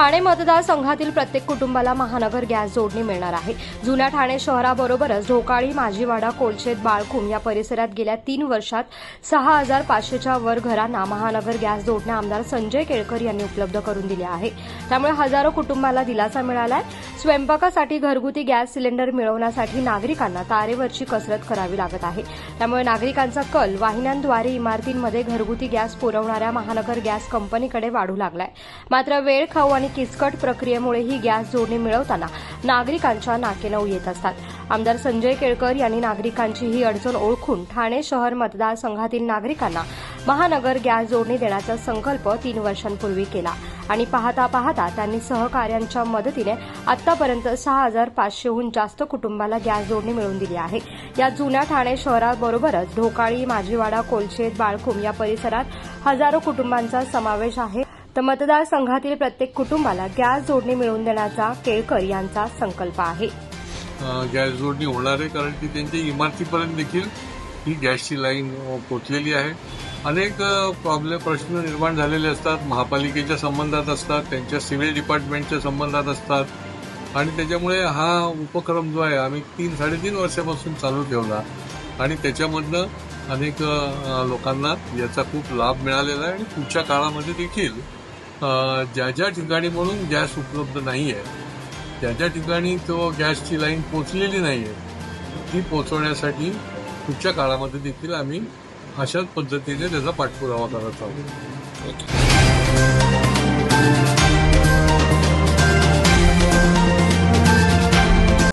ठाणे मतदारसंघातील प्रत्येक कुटुंबाला महानगर गॅस जोडणी मिळणार आहे. जुन्या ठाणे शहराबरोबरच ढोकाळी माझीवाडा कोलशेत बाळकुम या परिसरात गेल्या तीन वर्षात सहा हजार पाचशेच्या वर घरांना महानगर गॅस जोडण्या आमदार संजय केळकर यांनी उपलब्ध करून दिल्या आहे त्यामुळे हजारो कुटुंबाला दिलासा मिळाला आहे स्वयंपाकासाठी घरगुती गॅस सिलेंडर मिळवण्यासाठी नागरिकांना तारेवरची कसरत करावी लागत आहे. त्यामुळे नागरिकांचा कल वाहिन्यांद्वारे इमारतींमध्ये घरगुती गॅस पुरवणाऱ्या महानगर गॅस कंपनीकडे वाढू लागलाय. मात्र वेळ खाऊ आणि किचकट प्रक्रियेमुळे ही गॅस जोडणी मिळवताना नागरिकांच्या नाकेनऊ येत असतात. आमदार संजय केळकर यांनी नागरिकांची ही अडचण ओळखून ठाणे शहर मतदारसंघातील नागरिकांना महानगर गॅस जोडणी देण्याचा संकल्प तीन वर्षांपूर्वी केला आणि पाहता पाहता त्यांनी सहकार्यांच्या मदतीने आतापर्यंत सहा हजार पाचशेहून जास्त कुटुंबाला गॅस जोडणी मिळवून दिली आहे. या जुन्या ठाणे शहराबरोबरच ढोकाळी माझीवाडा कोलशेत बाळकुम या परिसरात हजारो कुटुंबांचा समावेश आहे. तर मतदारसंघातील प्रत्येक कुटुंबाला गॅस जोडणी मिळवून देण्याचा केळकर यांचा संकल्प आहे. गॅस जोडणी होणार आहे कारण की त्यांच्या इमारतीपर्यंत देखील ही गॅसची लाईन पोचलेली आहे. अनेक प्रॉब्लेम प्रश्न निर्माण झालेले असतात. महापालिकेच्या संबंधात असतात त्यांच्या सिव्हिल डिपार्टमेंटच्या संबंधात असतात. आणि त्याच्यामुळे हा उपक्रम जो आहे आम्ही तीन साडेतीन वर्षापासून चालू ठेवला. आणि त्याच्यामधनं अनेक लोकांना याचा खूप लाभ मिळालेला आहे आणि पुढच्या काळामध्ये देखील ज्या ज्या ठिकाणी म्हणून गॅस उपलब्ध नाही आहे ज्या ज्या ठिकाणी तो गॅसची लाईन पोचलेली नाही आहे ती पोचवण्यासाठी पुढच्या काळामध्ये देखील आम्ही अशाच पद्धतीने त्याचा पाठपुरावा करत आहोत.